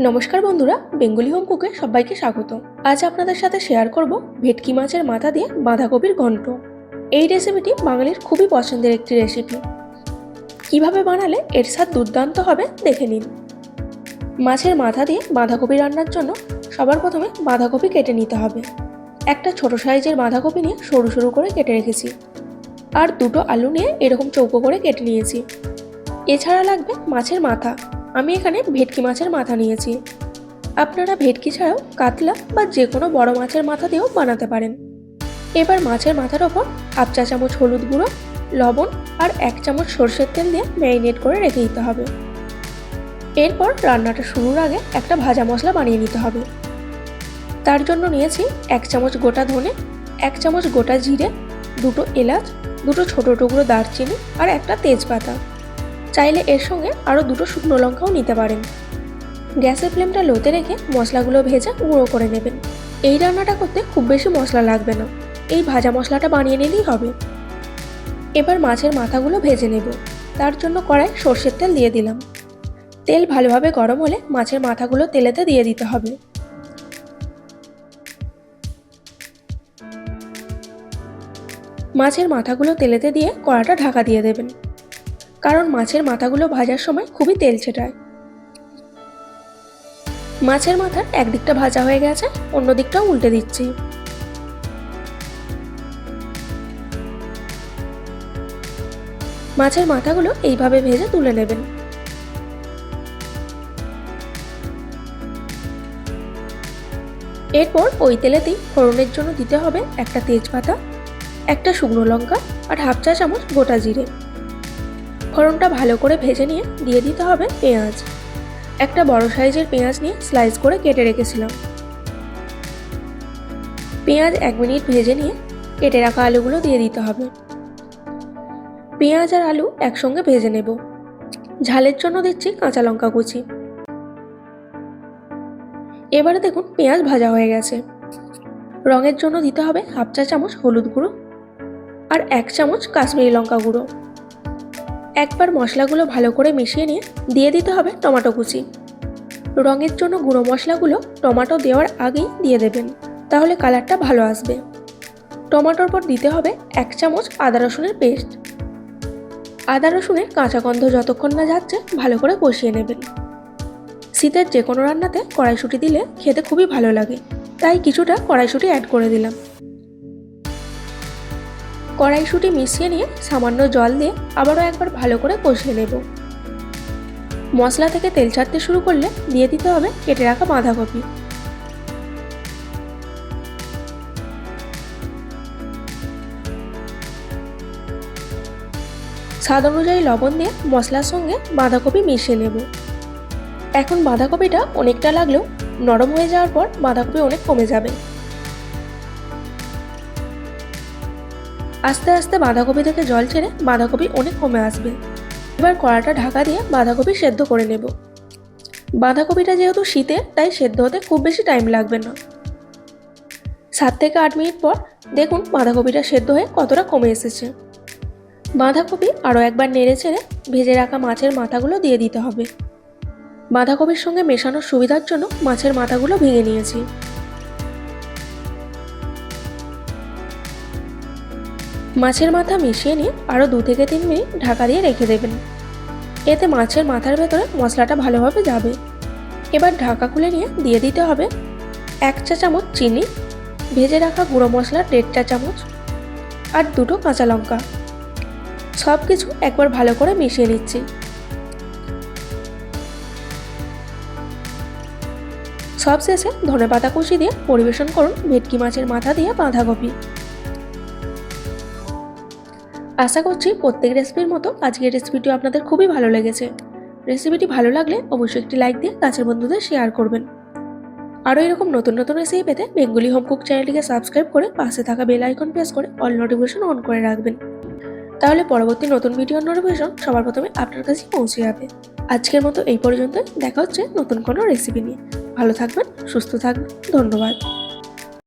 নমস্কার বন্ধুরা, Bengali home কুকে সবাইকে স্বাগত আজ আপনাদের সাথে শেয়ার করব ভেটকি মাছের মাথা দিয়ে বাঁধাকপির ঘন্ট। এই রেসিপিটি বাঙালির খুবই পছন্দের একটি রেসিপি কীভাবে বানালে এর স্বাদ দুর্দান্ত হবে দেখে নিন। মাছের মাথা দিয়ে বাঁধাকপি রান্নার জন্য সবার প্রথমে বাঁধাকপি কেটে নিতে হবে। একটা ছোট সাইজের বাঁধাকপি নিয়ে সরু সরু করে কেটে রেখেছি। আর দুটো আলু নিয়ে এরকম চৌকো করে কেটে নিয়েছি। এছাড়া লাগবে মাছের মাথা। আমি এখানে ভেটকি মাছের মাথা নিয়েছি। আপনারা ভেটকি ছাড়াও কাতলা বা যে কোনো বড় মাছের মাথা দিয়েও বানাতে পারেন। এবার মাছের মাথার ওপর হাফ চা চামচ হলুদ গুঁড়ো, লবণ আর এক চামচ সর্ষের তেল দিয়ে ম্যারিনেট করে রেখে দিতে হবে। এরপর রান্নাটা শুরুর আগে একটা ভাজা মশলা বানিয়ে নিতে হবে। তার জন্য নিয়েছি এক চামচ গোটা ধনে, এক চামচ গোটা জিরে, দুটো এলাচ, দুটো ছোটো টুকরো দারচিনি আর একটা তেজপাতা। চাইলে এর সঙ্গে আরও দুটো শুকনো লঙ্কাও নিতে পারেন। গ্যাসের ফ্লেমটা লোতে রেখে মশলাগুলো ভেজে গুঁড়ো করে নেবেন। এই রান্নাটা করতে খুব বেশি মশলা লাগবে না। এই ভাজা মশলাটা বানিয়ে নিলেই হবে। এবার মাছের মাথাগুলো ভেজে নেব। তার জন্য কড়াই সর্ষের তেল দিয়ে দিলাম। তেল ভালোভাবে গরম হলে মাছের মাথাগুলো তেলেতে দিয়ে দিতে হবে। মাছের মাথাগুলো তেলেতে দিয়ে কড়াটা ঢাকা দিয়ে দেবেন। কারণ মাছের মাথাগুলো ভাজার সময় খুবই তেল ছেটায়। মাছের মাথার একদিকটা ভাজা হয়ে গেছে অন্য দিকটাও উল্টে দিচ্ছি। মাছের মাথাগুলো এইভাবে ভেজে তুলে নেবেন। এরপর ওই তেলেতেই ফোড়নের জন্য দিতে হবে একটা তেজপাতা, একটা শুকনো লঙ্কা আর হাফ চা চামচ গোটা জিরে। ফোড়নটা ভালো করে ভেজে নিয়ে দিয়ে দিতে হবে পেঁয়াজ। একটা বড় সাইজের পেঁয়াজ নিয়ে স্লাইস করে কেটে রেখেছিলাম। পেঁয়াজ এক মিনিট ভেজে নিয়ে কেটে রাখা আলুগুলো দিয়ে দিতে হবে। পেঁয়াজ আর আলু একসঙ্গে ভেজে নেব। ঝালের জন্য দিচ্ছি কাঁচা লঙ্কা কুচি। এবারে দেখুন পেঁয়াজ ভাজা হয়ে গেছে। রঙের জন্য দিতে হবে হাফ চা চামচ হলুদ গুঁড়ো আর এক চামচ কাশ্মীরি লঙ্কা গুঁড়ো। একবার মশলাগুলো ভালো করে মিশিয়ে নিয়ে দিয়ে দিতে হবে টমেটো কুচি। রঙের জন্য গুঁড়ো মশলাগুলো টমেটো দেওয়ার আগেই দিয়ে দেবেন, তাহলে কালারটা ভালো আসবে। টমেটোর পর দিতে হবে এক চামচ আদা রসুনের পেস্ট। আদা রসুনের কাঁচা গন্ধ যতক্ষণ না যাচ্ছে ভালো করে কষিয়ে নেবেন। শীতের যে কোনো রান্নাতে কড়াইশুঁটি দিলে খেতে খুবই ভালো লাগে, তাই কিছুটা কড়াইশুঁটি অ্যাড করে দিলাম। কড়াইশুঁটি মিশিয়ে নিয়ে সামান্য জল দিয়ে আবারও একবার ভালো করে কষিয়ে নেব। মশলা থেকে তেল ছাড়তে শুরু করলে দিয়ে দিতে হবে কেটে রাখা বাঁধাকপি। স্বাদ অনুযায়ী লবণ দিয়ে মশলার সঙ্গে বাঁধাকপি মিশিয়ে নেব। এখন বাঁধাকপিটা অনেকটা লাগলেও নরম হয়ে যাওয়ার পর বাঁধাকপি অনেক কমে যাবে। আস্তে আস্তে বাঁধাকপি থেকে জল ছেড়ে বাঁধাকপি অনেক কমে আসবে। এবার কড়াটা ঢাকা দিয়ে বাঁধাকপি সেদ্ধ করে নেব। বাঁধাকপিটা যেহেতু শীতে, তাই সেদ্ধ হতে খুব বেশি টাইম লাগবে না। সাত থেকে আট মিনিট পর দেখুন বাঁধাকপিটা সেদ্ধ হয়ে কতটা কমে এসেছে। বাঁধাকপি আরও একবার নেড়ে ছেড়ে ভেজে রাখা মাছের মাথাগুলো দিয়ে দিতে হবে। বাঁধাকপির সঙ্গে মেশানোর সুবিধার জন্য মাছের মাথাগুলো ভেঙে নিয়েছি। মাছের মাথা মিশিয়ে নিয়ে আরও দু থেকে তিন মিনিট ঢাকা দিয়ে রেখে দেবেন। এতে মাছের মাথার ভেতরে মশলাটা ভালোভাবে যাবে। এবার ঢাকা খুলে নিয়ে দিয়ে দিতে হবে এক চা চামচ চিনি, ভেজে রাখা গুঁড়ো মশলা দেড় চা চামচ আর দুটো কাঁচা লঙ্কা। সব কিছু একবার ভালো করে মিশিয়ে নিচ্ছি। সব শেষে ধনে পাতা কুচি দিয়ে পরিবেশন করুন ভেটকি মাছের মাথা দিয়ে বাঁধাকপি। আশা করছি প্রত্যেক রেসিপির মতো আজকের রেসিপিটি আপনাদের খুবই ভালো লেগেছে। রেসিপিটি ভালো লাগলে অবশ্যই একটি লাইক দিয়ে কাছের বন্ধুদের শেয়ার করবেন। আরও এরকম নতুন নতুন রেসিপি পেতে বেঙ্গলি হোম কুক চ্যানেলটিকে সাবস্ক্রাইব করে পাশে থাকা বেল আইকন প্রেস করে অল নোটিফিকেশন অন করে রাখবেন। তাহলে পরবর্তী নতুন ভিডিওর নোটিফিকেশন সবার প্রথমে আপনার কাছে পৌঁছে যাবে। আজকের মতো এই পর্যন্ত দেখা হচ্ছে নতুন কোনো রেসিপি নিয়ে। ভালো থাকবেন, সুস্থ থাকবেন। ধন্যবাদ।